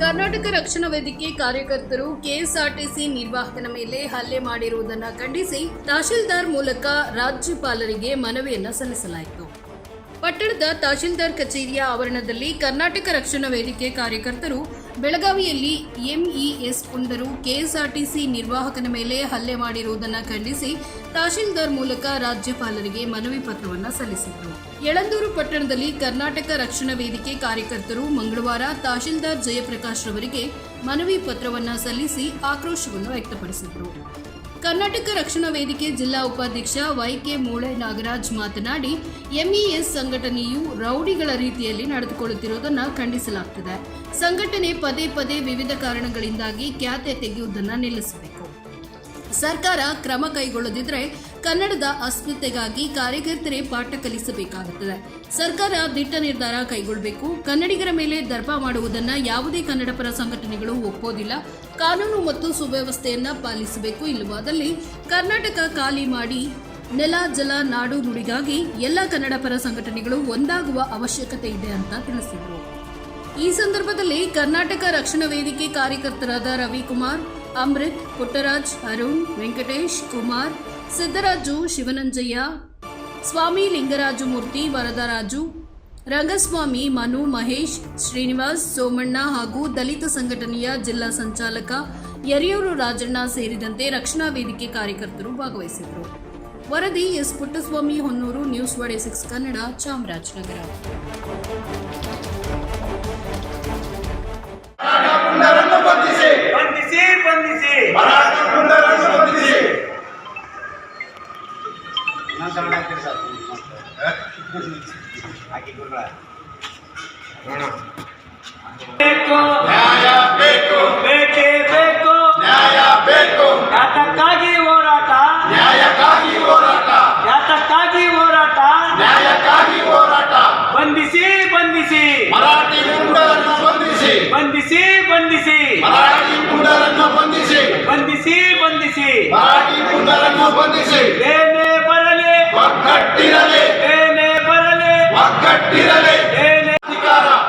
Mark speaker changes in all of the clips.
Speaker 1: ಕರ್ನಾಟಕ ರಕ್ಷಣಾ ವೇದಿಕೆ ಕಾರ್ಯಕರ್ತರು ಕೆಎಸ್ಆರ್ಟಿಸಿ ನಿರ್ವಾಹಕನ ಮೇಲೆ ಹಲ್ಲೆ ಮಾಡಿರುವುದನ್ನು ಖಂಡಿಸಿ ತಹಶೀಲ್ದಾರ್ ಮೂಲಕ ರಾಜ್ಯಪಾಲರಿಗೆ ಮನವಿಯನ್ನ ಸಲ್ಲಿಸಲಾಯಿತು. ಪಟ್ಟಣದ ತಹಶೀಲ್ದಾರ್ ಕಚೇರಿಯ ಆವರಣದಲ್ಲಿ ಕರ್ನಾಟಕ ರಕ್ಷಣಾ ವೇದಿಕೆ ಕಾರ್ಯಕರ್ತರು ಬೆಳಗಾವಿಯಲ್ಲಿ ಎಂಇಎಸ್ ಒಂದರು ಕೆಎಸ್ಆರ್ಟಿಸಿ ನಿರ್ವಾಹಕನ ಮೇಲೆ ಹಲ್ಲೆ ಮಾಡಿರುವುದನ್ನು ಖಂಡಿಸಿ ತಹಶೀಲ್ದಾರ್ ಮೂಲಕ ರಾಜ್ಯಪಾಲರಿಗೆ ಮನವಿ ಪತ್ರವನ್ನು ಸಲ್ಲಿಸಿದರು. ಯಳಂದೂರು ಪಟ್ಟಣದಲ್ಲಿ ಕರ್ನಾಟಕ ರಕ್ಷಣಾ ವೇದಿಕೆ ಕಾರ್ಯಕರ್ತರು ಮಂಗಳವಾರ ತಹಶೀಲ್ದಾರ್ ಜಯಪ್ರಕಾಶ್ ರವರಿಗೆ ಮನವಿ ಪತ್ರವನ್ನು ಸಲ್ಲಿಸಿ ಆಕ್ರೋಶವನ್ನು ವ್ಯಕ್ತಪಡಿಸಿದರು. ಕರ್ನಾಟಕ ರಕ್ಷಣಾ ವೇದಿಕೆ ಜಿಲ್ಲಾ ಉಪಾಧ್ಯಕ್ಷ ವೈಕೆ ಮೂಳೆ ನಾಗರಾಜ್ ಮಾತನಾಡಿ ಎಂಇಎಸ್ ಸಂಘಟನೆಯು ರೌಡಿಗಳ ರೀತಿಯಲ್ಲಿ ನಡೆದುಕೊಳ್ಳುತ್ತಿರುವುದನ್ನು ಖಂಡಿಸಲಾಗುತ್ತದೆ ಸಂಘಟನೆ ಪದೇ ಪದೇ ವಿವಿಧ ಕಾರಣಗಳಿಂದಾಗಿ ಖ್ಯಾತೆ ತೆಗೆಯುವುದನ್ನು ನಿಲ್ಲಿಸಬೇಕು. ಸರ್ಕಾರ ಕ್ರಮ ಕೈಗೊಳ್ಳದಿದ್ದರೆ ಕನ್ನಡದ ಅಸ್ಮಿತೆಗಾಗಿ ಕಾರ್ಯಕರ್ತರೇ ಪಾಠ ಕಲಿಸಬೇಕಾಗುತ್ತದೆ. ಸರ್ಕಾರ ದಿಟ್ಟ ನಿರ್ಧಾರ ಕೈಗೊಳ್ಳಬೇಕು. ಕನ್ನಡಿಗರ ಮೇಲೆ ದರ್ಪ ಮಾಡುವುದನ್ನು ಯಾವುದೇ ಕನ್ನಡಪರ ಸಂಘಟನೆಗಳು ಒಪ್ಪೋದಿಲ್ಲ. ಕಾನೂನು ಮತ್ತು ಸುವ್ಯವಸ್ಥೆಯನ್ನ ಪಾಲಿಸಬೇಕು. ಇಲ್ಲವಾದಲ್ಲಿ ಕರ್ನಾಟಕ ಖಾಲಿ ಮಾಡಿ ನೆಲ, ಜಲ, ನಾಡು ನುಡಿಗಾಗಿ ಎಲ್ಲ ಕನ್ನಡಪರ ಸಂಘಟನೆಗಳು ಒಂದಾಗುವ ಅವಶ್ಯಕತೆ ಇದೆ ಅಂತ ತಿಳಿಸಿದರು. ಈ ಸಂದರ್ಭದಲ್ಲಿ ಕರ್ನಾಟಕ ರಕ್ಷಣಾ ವೇದಿಕೆ ಕಾರ್ಯಕರ್ತರಾದ ರವಿಕುಮಾರ್ ಅಮೃತ್ ಪುಟ್ಟರಾಜ್ ಅರುಣ್ ವೆಂಕಟೇಶ್ ಕುಮಾರ್ ಸಿದ್ದರಾಜು ಶಿವನಂಜಯ್ಯ ಸ್ವಾಮಿ ಲಿಂಗರಾಜು ಮೂರ್ತಿ ವರದರಾಜು ರಂಗಸ್ವಾಮಿ ಮನು ಮಹೇಶ್ ಶ್ರೀನಿವಾಸ್ ಸೋಮಣ್ಣ ಹಾಗೂ ದಲಿತ ಸಂಘಟನೆಯ ಜಿಲ್ಲಾ ಸಂಚಾಲಕ ಯರಿಯೂರು ರಾಜಣ್ಣ ಸೇರಿದಂತೆ ರಕ್ಷಣಾ ವೇದಿಕೆ ಕಾರ್ಯಕರ್ತರು ಭಾಗವಹಿಸಿದರು ವರದಿ ಎಸ್. ಪುಟ್ಟಸ್ವಾಮಿ ಹೊನ್ನೂರು ನ್ಯೂಸ್ ವಡೆ ಸಿಕ್ಸ್ ಕನ್ನಡ ಚಾಮರಾಜನಗರ.
Speaker 2: ಬಂಧಿಸಿ.
Speaker 3: ಯಾತಕ್ಕಾಗಿ ಹೋರಾಟ?
Speaker 2: ನ್ಯಾಯಕ್ಕಾಗಿ ಹೋರಾಟ.
Speaker 3: ಯಾತಕ್ಕಾಗಿ ಹೋರಾಟ?
Speaker 2: ನ್ಯಾಯಕ್ಕಾಗಿ ಹೋರಾಟ.
Speaker 3: ಬಂಧಿಸಿ ಬಂಧಿಸಿ.
Speaker 2: ಮರಾಠಿ ಪುಂಡರನ್ನು ಬಂಧಿಸಿ.
Speaker 3: ಬಂಧಿಸಿ ಬಂಧಿಸಿ.
Speaker 2: ಮರಾಠಿ ಪುಂಡರನ್ನು ಬಂಧಿಸಿ.
Speaker 3: ಬಂಧಿಸಿ ಬಂಧಿಸಿ.
Speaker 2: ಮರಾಠಿ ಪುಂಡರನ್ನು ಬಂಧಿಸಿ.
Speaker 3: ಏನೇ ಬರಲಿ.
Speaker 2: ಒಗ್ಗಟ್ಟಿರಲಿ.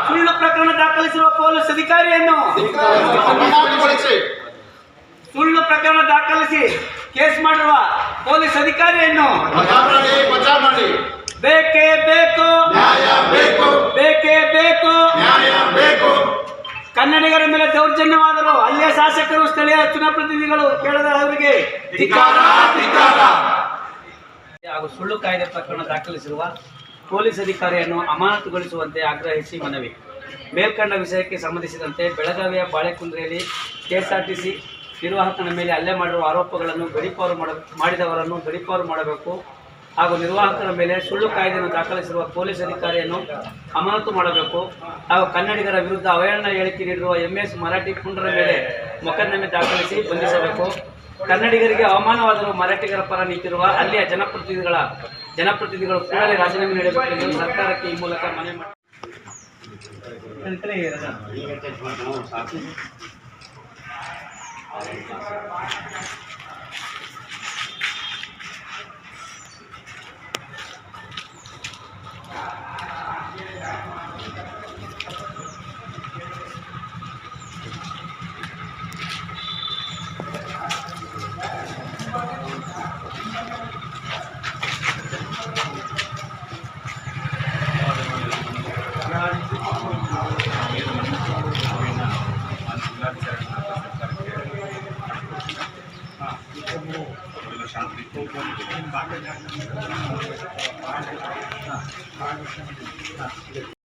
Speaker 3: ಸುಳ್ಳು ಪ್ರಕರಣ ದಾಖಲಿಸಿರುವ ಪೊಲೀಸ್ ಅಧಿಕಾರಿಯನ್ನು ಸುಳ್ಳು ಪ್ರಕರಣ ದಾಖಲಿಸಿ ಕೇಸ್ ಮಾಡಿರುವ ಪೊಲೀಸ್ ಅಧಿಕಾರಿಯನ್ನು ಬೇಕೇ ಬೇಕು.
Speaker 2: ಬೇಕು.
Speaker 3: ಬೇಕೇ ಕನ್ನಡಿಗರ ಮೇಲೆ ದೌರ್ಜನ್ಯವಾದರು ಅಲ್ಲಿಯ ಶಾಸಕರು ಸ್ಥಳೀಯ ಜನಪ್ರತಿನಿಧಿಗಳು ಕೇಳದ ಅವರಿಗೆ ಹಾಗೂ ಸುಳ್ಳು ಕಾಯ್ದೆ ಪ್ರಕರಣ ದಾಖಲಿಸಿರುವ ಪೊಲೀಸ್ ಅಧಿಕಾರಿಯನ್ನು ಅಮಾನತುಗೊಳಿಸುವಂತೆ ಆಗ್ರಹಿಸಿ ಮನವಿ. ಮೇಲ್ಕಂಡ ವಿಷಯಕ್ಕೆ ಸಂಬಂಧಿಸಿದಂತೆ ಬೆಳಗಾವಿಯ ಬಾಳೆಕುಂದ್ರೆಯಲ್ಲಿ ಕೆಎಸ್ಆರ್ಟಿಸಿ ನಿರ್ವಾಹಕನ ಮೇಲೆ ಹಲ್ಲೆ ಮಾಡಿರುವ ಆರೋಪಗಳನ್ನು ಗಡಿಪಾರು ಮಾಡ, ಮಾಡಿದವರನ್ನು ಗಡಿಪಾರು ಮಾಡಬೇಕು ಹಾಗೂ ನಿರ್ವಾಹಕರ ಮೇಲೆ ಸುಳ್ಳು ಕಾಯ್ದೆಯನ್ನು ದಾಖಲಿಸಿರುವ ಪೊಲೀಸ್ ಅಧಿಕಾರಿಯನ್ನು ಅಮಾನತು ಮಾಡಬೇಕು ಹಾಗೂ ಕನ್ನಡಿಗರ ವಿರುದ್ಧ ಅವಹೇಳನ ಹೇಳಿಕೆ ನೀಡಿರುವ ಎಂಎಸ್ ಮರಾಠಿ ಪುಂಡರ ಮೇಲೆ ಮೊಕದ್ದಮೆ ದಾಖಲಿಸಿ ಬಂಧಿಸಬೇಕು. ಕನ್ನಡಿಗರಿಗೆ ಅವಮಾನವಾದರೂ ಮರಾಠಿಗರ ಪರ ನಿಂತಿರುವ ಅಲ್ಲಿಯ ಜನಪ್ರತಿನಿಧಿಗಳ ಜನಪ್ರತಿನಿಧಿಗಳು ಕೂಡಲೇ ರಾಜೀನಾಮೆ ನೀಡಬೇಕು ಸರ್ಕಾರಕ್ಕೆ ಈ ಮೂಲಕ ಮನೆ ಮಾಡಿ शांति